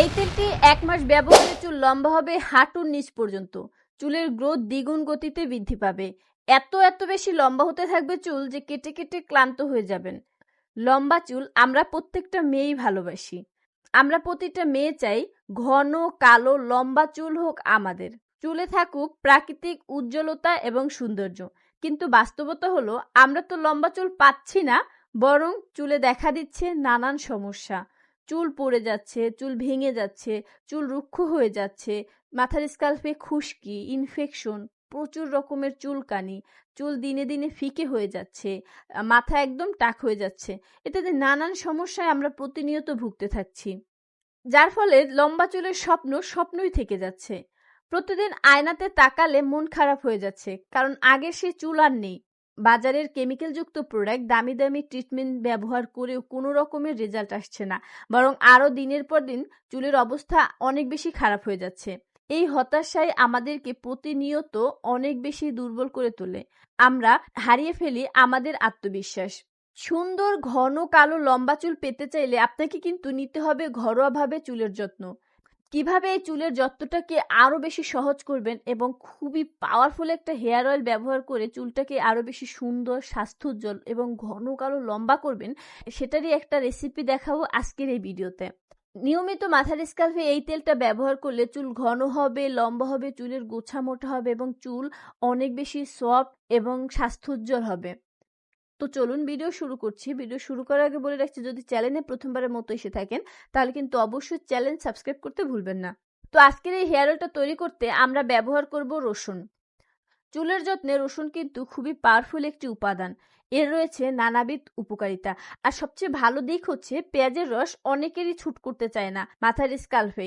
এই তেলটি এক মাস ব্যবহারে চুল লম্বা হবে হাঁটুর নিচ পর্যন্ত। চুলের গ্রোথ দ্বিগুণ গতিতে বৃদ্ধি পাবে। এত এত বেশি লম্বা হতে থাকবে চুল যে কেটে কেটে ক্লান্ত হয়ে যাবেন। লম্বা চুল আমরা প্রত্যেকটা মেয়েই ভালোবাসি। আমরা প্রতিটা মেয়ে চাই ঘন, কালো, লম্বা চুল হোক আমাদের। চুলে থাকুক প্রাকৃতিক উজ্জ্বলতা এবং সৌন্দর্য। কিন্তু বাস্তবতা হলো, আমরা তো লম্বা চুল পাচ্ছি না, বরং চুলে দেখা দিচ্ছে নানান সমস্যা। চুল পড়ে যাচ্ছে, চুল ভেঙে যাচ্ছে, চুল রুক্ষ হয়ে যাচ্ছে, মাথার স্কাল্পে খুশকি ইনফেকশন প্রচুর রকমের চুলকানি, চুল দিনে দিনে ফিকে হয়ে যাচ্ছে মাথা একদম টাক হয়ে যাচ্ছে। এটাতে নানান সমস্যায় আমরা প্রতিনিয়ত ভুগতে থাকছি। যার ফলে লম্বা চুলের স্বপ্ন স্বপ্নই থেকে যাচ্ছে। প্রতিদিন আয়নাতে তাকালে মন খারাপ হয়ে যাচ্ছে, কারণ আগের সেই চুল আর নেই। বাজারের কেমিক্যালযুক্ত প্রোডাক্ট দামি দামি ট্রিটমেন্ট ব্যবহার করেও কোনো রকমের রেজাল্ট আসছে না। বরং আরও দিনের পর দিন চুলের অবস্থা অনেক বেশি খারাপ হয়ে যাচ্ছে। এই হতাশায় আমাদেরকে প্রতিনিয়ত অনেক বেশি দুর্বল করে তোলে। আমরা হারিয়ে ফেলি আমাদের আত্মবিশ্বাস। সুন্দর ঘন কালো লম্বা চুল পেতে চাইলে আপনাকে কিন্তু নিতে হবে ঘরোয়াভাবে চুলের যত্ন। কীভাবে এই চুলের যত্নটাকে আরও বেশি সহজ করবেন এবং খুবই পাওয়ারফুল একটা হেয়ার অয়েল ব্যবহার করে চুলটাকে আরও বেশি সুন্দর, স্বাস্থ্যোজ্জ্বল এবং ঘন কালো লম্বা করবেন, সেটারই একটা রেসিপি দেখাবো আজকের এই ভিডিওতে। নিয়মিত মাথার স্কাল্পে এই তেলটা ব্যবহার করলে চুল ঘন হবে, লম্বা হবে, চুলের গোছা মোটা হবে এবং চুল অনেক বেশি সফট এবং স্বাস্থ্যোজ্জ্বল হবে। তো চলুন ভিডিও শুরু করছি। ভিডিও শুরু করার আগে বলে রাখছি, যদি চ্যানেলে প্রথমবারের মতো এসে থাকেন, তাহলে কিন্তু অবশ্যই চ্যানেল সাবস্ক্রাইব করতে ভুলবেন না। তো আজকের এই হেয়ার অয়েলটা তৈরি করতে আমরা ব্যবহার করব রসুন। চুলের যত্নে রসুন কিন্তু খুবই পাওয়ারফুল একটি উপাদান। এর রয়েছে নানাবিধ উপকারিতা। আর সবচেয়ে ভালো দিক হচ্ছে, পেঁয়াজের রস অনেকেরই ছুট করতে চায় না, মাথার স্কাল্পে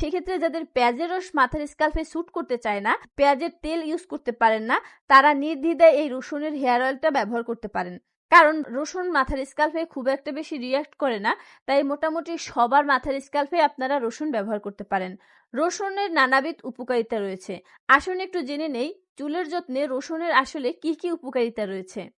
সেক্ষেত্রে যাদের পেঁয়াজের রস মাথার স্কাল্পে স্যুট করতে চায় না, পেঁয়াজের তেল ইউজ করতে পারেন না, তারা নির্দ্বিধায় এই রসুনের হেয়ার অয়েলটা ব্যবহার করতে পারেন। কারণ রসুন মাথার স্কাল্পে খুব একটা বেশি রিয়াক্ট করে না, তাই মোটামুটি সবার মাথার স্কাল্পে আপনারা রসুন ব্যবহার করতে পারেন। রসুনের নানাবিধ উপকারিতা রয়েছে। আসুন একটু জেনে নেই, চুলের যত্নে রসুনের আসলে কি কি উপকারিতা রয়েছে?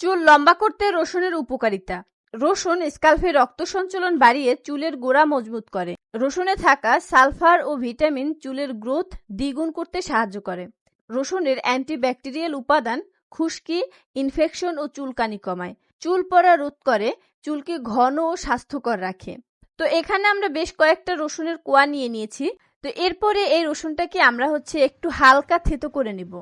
চুল লম্বা করতে রসুনের উপকারিতা। রসুন স্কাল্পে রক্ত সঞ্চালন বাড়িয়ে চুলের গোড়া মজবুত করে। রসুনে থাকা সালফার ও ভিটামিন চুলের গ্রোথ দ্বিগুণ করতে সাহায্য করে। রসুনের অ্যান্টিব্যাকটেরিয়াল উপাদান খুশকি, ইনফেকশন ও চুলকানি কমায়। চুল পড়া রোধ করে, চুলকে ঘন ও স্বাস্থ্যকর রাখে। তো এখানে আমরা বেশ কয়েকটা রসুনের কোয়া নিয়ে নিয়েছি। তো এরপরে এই রসুনটাকে আমরা হচ্ছে একটু হালকা থেতো করে নিব।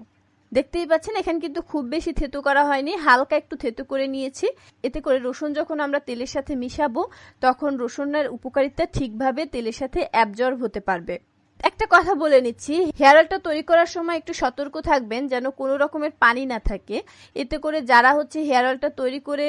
দেখতেই পাচ্ছেন, এখানে কিন্তু খুব বেশি থেতো করা হয়নি। হালকা একটু থেতো করে নিয়েছি। এতে করে রসুন যখন আমরা তেলের সাথে মিশাবো, তখন রসুনের উপকারিতা ঠিকভাবে তেলের সাথে অ্যাবজর্ব হতে পারবে। একটা কথা বলে নিচ্ছি, হেয়ার অয়েলটা তৈরি করার সময় একটু সতর্ক থাকবেন যেন কোনো রকমের পানি না থাকে। এতে করে যারা হচ্ছে হেয়ার অয়েলটা তৈরি করে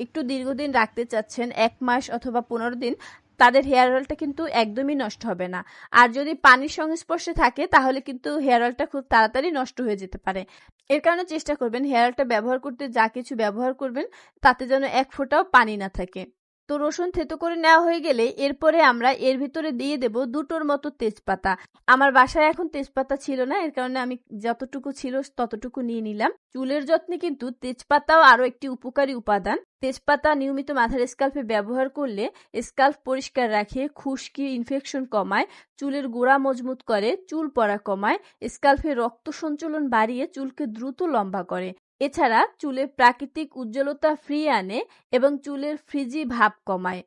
একটু দীর্ঘদিন রাখতে চাচ্ছেন, এক মাস অথবা পনেরো দিন তাদের হেয়ার অয়েলটা কিন্তু একদমই নষ্ট হবে না। আর যদি পানির সংস্পর্শে থাকে, তাহলে কিন্তু হেয়ার অয়েলটা খুব তাড়াতাড়ি নষ্ট হয়ে যেতে পারে। এর কারণে চেষ্টা করবেন হেয়ার অয়েলটা ব্যবহার করতে, যা কিছু ব্যবহার করবেন, তাতে যেন এক ফোঁটাও পানি না থাকে। তো রসুন থেতো করে নেওয়া হয়ে গেলে এরপরে আমরা এর ভিতরে দিয়ে দেব দুটোর মতো তেজপাতা। আমার বাসায় এখন তেজপাতা ছিল না, এর কারণে আমি যতটুকু ছিল ততটুকু নিয়ে নিলাম। চুলের যত্নে কিন্তু তেজপাতাও আরও একটি উপকারী উপাদান। তেজপাতা নিয়মিত মাথার স্কাল্পে ব্যবহার করলে স্কাল্প পরিষ্কার রাখে, খুশকি ইনফেকশন কমায়, চুলের গোড়া মজবুত করে, চুল পড়া কমায় স্কাল্পে রক্ত সঞ্চালন বাড়িয়ে চুলকে দ্রুত লম্বা করে। এছাড়া চুলে প্রাকৃতিক উজ্জ্বলতা ফ্রি আনে এবং চুলের ফ্রিজি ভাব কমায়।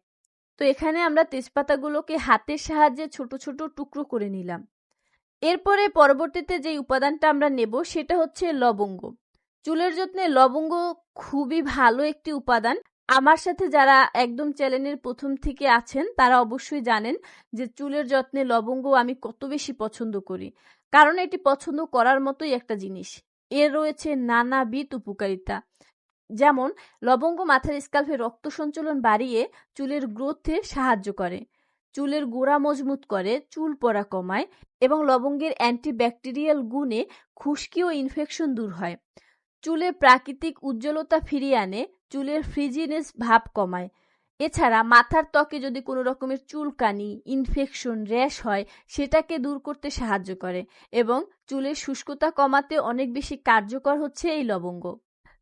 তো এখানে আমরা তেজপাতাগুলোকে হাতের সাহায্যে ছোট ছোট টুকরো করে নিলাম। এরপরে পরবর্তীতে যে উপাদানটা আমরা নেব সেটা হচ্ছে লবঙ্গ। চুলের যত্নে লবঙ্গ খুবই ভালো একটি উপাদান। আমার সাথে যারা একদম চ্যানেলের প্রথম থেকে আছেন, তারা অবশ্যই জানেন যে চুলের যত্নে লবঙ্গ আমি কত বেশি পছন্দ করি। কারণ এটি পছন্দ করার মতোই একটা জিনিস। এর রয়েছে নানাবিধ উপকারিতা। যেমন, লবঙ্গ মাথার স্কাল্পে রক্ত সঞ্চালন বাড়িয়ে চুলের গ্রোথে সাহায্য করে। চুলের গোড়া মজবুত করে, চুল পড়া কমায় এবং লবঙ্গের অ্যান্টিব্যাকটেরিয়াল গুণে খুশকি ও ইনফেকশন দূর হয়। চুলে প্রাকৃতিক উজ্জ্বলতা ফিরিয়ে আনে, চুলের ফ্রিজিনেস ভাব কমায়। এছাড়া মাথার ত্বকে যদি কোনো রকমের চুলকানি ইনফেকশন র্যাশ হয়, সেটাকে দূর করতে সাহায্য করে এবং চুলের শুষ্কতা কমাতে অনেক বেশি কার্যকর হচ্ছে এই লবঙ্গ।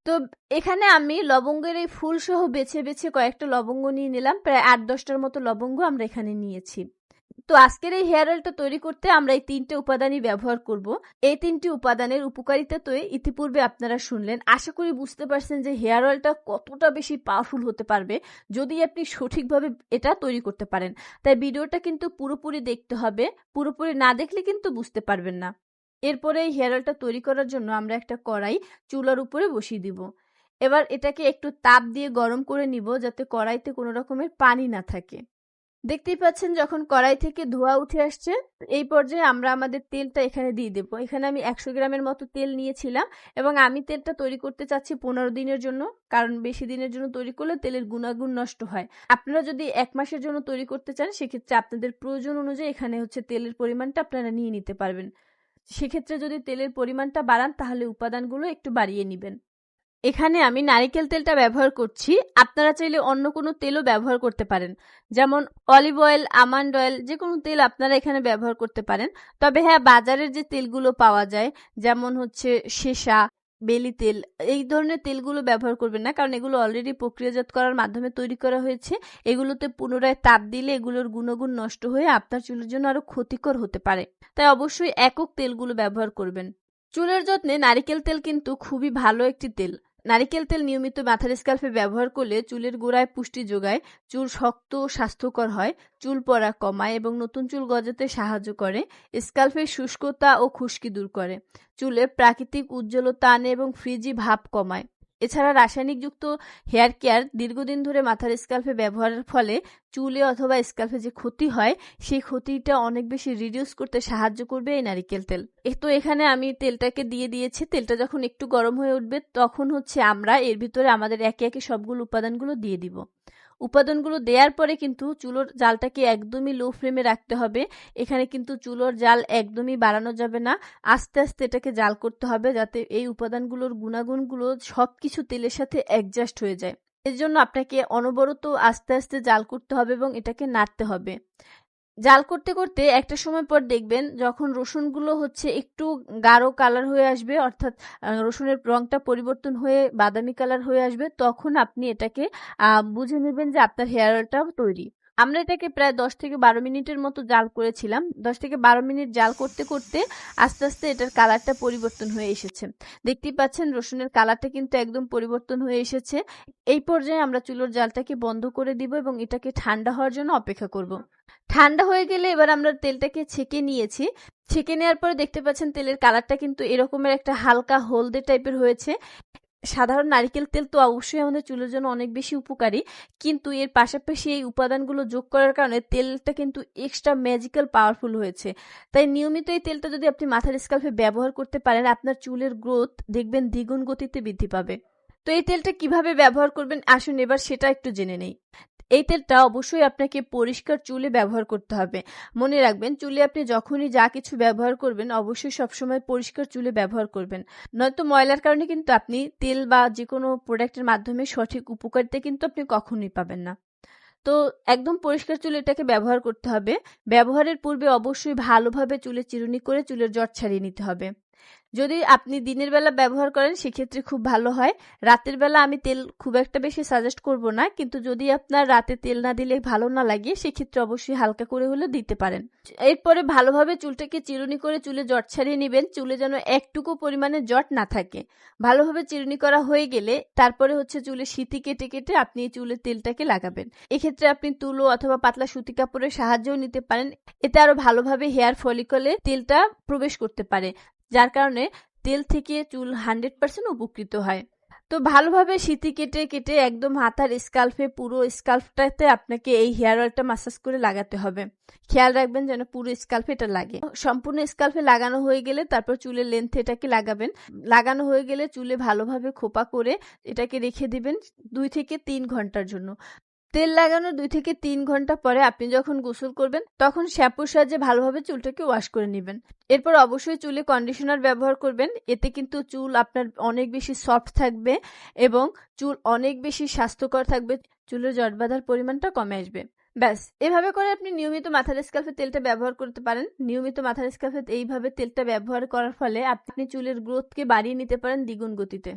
তো এখানে আমি লবঙ্গের এই ফুলসহ বেছে বেছে কয়েকটা লবঙ্গ নিয়ে নিলাম, প্রায় আট দশটার মতো লবঙ্গ আমরা এখানে নিয়েছি। তো আজকের এই হেয়ার অয়েলটা তৈরি করতে আমরা এই তিনটে উপাদানই ব্যবহার করব। এই তিনটি উপাদানের উপকারিতা তো ইতিপূর্বে আপনারা শুনলেন। আশা করি বুঝতে পারছেন যে হেয়ার অয়েলটা কতটা বেশি পাওয়ারফুল হতে পারবে যদি আপনি সঠিকভাবে এটা তৈরি করতে পারেন। তাই ভিডিওটা কিন্তু পুরোপুরি দেখতে হবে, পুরোপুরি না দেখলে কিন্তু বুঝতে পারবেন না। এরপরে এই হেয়ার অয়েলটা তৈরি করার জন্য আমরা একটা কড়াই চুলার উপরে বসিয়ে দিব। এবার এটাকে একটু তাপ দিয়ে গরম করে নিব যাতে কড়াইতে কোনো রকমের পানি না থাকে। দেখতেই পাচ্ছেন যখন কড়াই থেকে ধোয়া উঠে আসছে, এই পর্যায়ে আমরা আমাদের তেলটা এখানে দিয়ে দেবো। এখানে আমি একশো গ্রামের মতো তেল নিয়েছিলাম এবং আমি তেলটা তৈরি করতে চাচ্ছি পনেরো দিনের জন্য, কারণ বেশি দিনের জন্য তৈরি করলে তেলের গুণাগুণ নষ্ট হয়। আপনারা যদি এক মাসের জন্য তৈরি করতে চান, সেক্ষেত্রে আপনাদের প্রয়োজন অনুযায়ী এখানে হচ্ছে তেলের পরিমাণটা আপনারা নিয়ে নিতে পারবেন। সেক্ষেত্রে যদি তেলের পরিমাণটা বাড়ান, তাহলে উপাদানগুলো একটু বাড়িয়ে নেবেন। এখানে আমি নারিকেল তেলটা ব্যবহার করছি। আপনারা চাইলে অন্য কোনো তেলও ব্যবহার করতে পারেন। যেমন অলিভ অয়েল, আমান্ড অয়েল যে কোনো তেল আপনারা এখানে ব্যবহার করতে পারেন। তবে হ্যাঁ বাজারের যে তেলগুলো পাওয়া যায়, যেমন হচ্ছে সেসা, বেলি তেল, এই ধরনের তেলগুলো ব্যবহার করবেন না, কারণ এগুলো অলরেডি প্রক্রিয়াজাত করার মাধ্যমে তৈরি করা হয়েছে। এগুলোতে পুনরায় তাপ দিলে এগুলোর গুণগুণ নষ্ট হয়ে আপনার চুলের জন্য আরও ক্ষতিকর হতে পারে। তাই অবশ্যই একক তেলগুলো ব্যবহার করবেন। চুলের যত্নে নারিকেল তেল কিন্তু খুবই ভালো একটি তেল। নারিকেল তেল নিয়মিত মাথার স্কাল্পে ব্যবহার করলে চুলের গোড়ায় পুষ্টি যোগায়, চুল শক্ত ও স্বাস্থ্যকর হয়, চুল পড়া কমায় এবং নতুন চুল গজাতে সাহায্য করে স্কাল্পের শুষ্কতা ও খুশকি দূর করে। চুলে প্রাকৃতিক উজ্জ্বলতা আনে এবং ফ্রিজি ভাব কমায়। এছাড়া রাসায়নিকযুক্ত হেয়ার কেয়ার দীর্ঘদিন ধরে মাথার স্কাল্পে ব্যবহারের ফলে চুলে অথবা স্কাল্পে যে ক্ষতি হয়, সেই ক্ষতিটা অনেক বেশি রিডিউস করতে সাহায্য করবে এই নারিকেল তেল। তো এখানে আমি তেলটাকে দিয়ে দিয়েছি। তেলটা যখন একটু গরম হয়ে উঠবে, তখন হচ্ছে আমরা এর ভিতরে আমাদের একে একে সবগুলো উপাদানগুলো দিয়ে দিব। উপাদানগুলো দেওয়ার পরে কিন্তু চুলোর জালটাকে একদমই লো ফ্লেমে রাখতে হবে। এখানে কিন্তু চুলোর জাল একদমই বাড়ানো যাবে না। আস্তে আস্তে এটাকে জাল করতে হবে যাতে এই উপাদানগুলোর গুণাগুণগুলো সব কিছু তেলের সাথে অ্যাডজাস্ট হয়ে যায়। এর জন্য আপনাকে অনবরত আস্তে আস্তে জাল করতে হবে এবং এটাকে নাড়তে হবে। জাল করতে করতে একটা সময় পর দেখবেন যখন রসুনগুলো হচ্ছে একটু গাঢ় কালার হয়ে আসবে, অর্থাৎ রসুনের রংটা পরিবর্তন হয়ে বাদামি কালার হয়ে আসবে, তখন আপনি এটাকে বুঝে নেবেন যে আপনার হেয়ার অয়েলটা তৈরি। আমরা এটাকে প্রায় দশ থেকে বারো মিনিটের মতো জাল করেছিলাম। দশ থেকে বারো মিনিট জাল করতে করতে আস্তে আস্তে এটার কালারটা পরিবর্তন হয়ে এসেছে। দেখতেই পাচ্ছেন রসুনের কালারটা কিন্তু একদম পরিবর্তন হয়ে এসেছে। এই পর্যায়ে আমরা চুলোর জালটাকে বন্ধ করে দিব এবং এটাকে ঠান্ডা হওয়ার জন্য অপেক্ষা করব। ঠান্ডা হয়ে গেলে এবার আমরা তেলটাকে ছেঁকে নিয়েছি। ছেঁকে নেওয়ার পরে দেখতে পাচ্ছেন তেলের কালারটা কিন্তু এরকমের একটা হালকা হলদে টাইপের হয়েছে। সাধারণ নারিকেল তেল তো অবশ্যই আমাদের চুলের জন্য অনেক বেশি উপকারী, কিন্তু এর পাশাপাশি এই উপাদানগুলো যোগ করার কারণে তেলটা কিন্তু এক্সট্রা ম্যাজিক্যাল পাওয়ারফুল হয়েছে। তাই নিয়মিত এই তেলটা যদি আপনি মাথার স্কাল্পে ব্যবহার করতে পারেন, আপনার চুলের গ্রোথ দেখবেন দ্বিগুণ গতিতে বৃদ্ধি পাবে। তো এই তেলটা কীভাবে ব্যবহার করবেন আসুন এবার সেটা একটু জেনে নেই। এই তেলটা অবশ্যই আপনাকে পরিষ্কার চুলে ব্যবহার করতে হবে। মনে রাখবেন, চুলে আপনি যখনই যা কিছু ব্যবহার করবেন, অবশ্যই সবসময় পরিষ্কার চুলে ব্যবহার করবেন। নয়তো ময়লার কারণে কিন্তু আপনি তেল বা যে কোনো প্রোডাক্টের মাধ্যমে সঠিক উপকারিতা কিন্তু আপনি কখনোই পাবেন না। তো একদম পরিষ্কার চুলে এটাকে ব্যবহার করতে হবে। ব্যবহারের পূর্বে অবশ্যই ভালোভাবে চুলে চিরুনি করে চুলের জট ছাড়িয়ে নিতে হবে। যদি আপনি দিনের বেলা ব্যবহার করেন, সেক্ষেত্রে খুব ভালো হয়। রাতের বেলা আমি তেল খুব একটা বেশি সাজেস্ট করব না, কিন্তু যদি আপনার রাতে তেল না দিলে ভালো না লাগে, সেক্ষেত্রে অবশ্যই হালকা করে হলে দিতে পারেন। এরপরে ভালোভাবে চুলটাকে চিরুনি করে চুলে জট ছাড়িয়ে নেবেন, চুলে যেন একটুকু পরিমাণে জট না থাকে। ভালোভাবে চিরুনি করা হয়ে গেলে তারপরে হচ্ছে চুলে সিঁথি কেটে কেটে আপনি চুলের তেলটাকে লাগাবেন। এক্ষেত্রে আপনি তুলো অথবা পাতলা সুতি কাপড়ের সাহায্যও নিতে পারেন। এতে আরও ভালোভাবে হেয়ার ফলিকলে তেলটা প্রবেশ করতে পারে। যার কারণে তেল থেকে চুল হান্ড্রেড পার্সেন্ট উপকৃত হয়। তো ভালোভাবে সিঁথি কেটে কেটে একদম হাতার স্কাল্ফে পুরো স্কাল্ফটাতে আপনাকে এই হেয়ার অয়েলটা মাসাজ করে লাগাতে হবে। খেয়াল রাখবেন যেন পুরো স্কাল্ফে এটা লাগে। সম্পূর্ণ স্কাল্ফে লাগানো হয়ে গেলে তারপর চুলের লেন্থে এটাকে লাগাবেন। লাগানো হয়ে গেলে চুলে ভালোভাবে খোপা করে এটাকে রেখে দিবেন দুই থেকে তিন ঘণ্টার জন্য। তেল লাগানোর দুই থেকে তিন ঘণ্টা পরে আপনি যখন গোসল করবেন, তখন শ্যাম্পুর সাহায্যে ভালোভাবে চুলটাকে ওয়াশ করে নেবেন। এরপর অবশ্যই চুলে কন্ডিশনার ব্যবহার করবেন। এতে কিন্তু চুল আপনার অনেক বেশি সফট থাকবে এবং চুল অনেক বেশি স্বাস্থ্যকর থাকবে। চুলের জট বাঁধার পরিমাণটা কমে আসবে। ব্যাস, এভাবে করে আপনি নিয়মিত মাথার স্কাল্ফে তেলটা ব্যবহার করতে পারেন। নিয়মিত মাথার স্কাল্ফে এইভাবে তেলটা ব্যবহার করার ফলে আপনি চুলের গ্রোথকে বাড়িয়ে নিতে পারেন দ্বিগুণ গতিতে।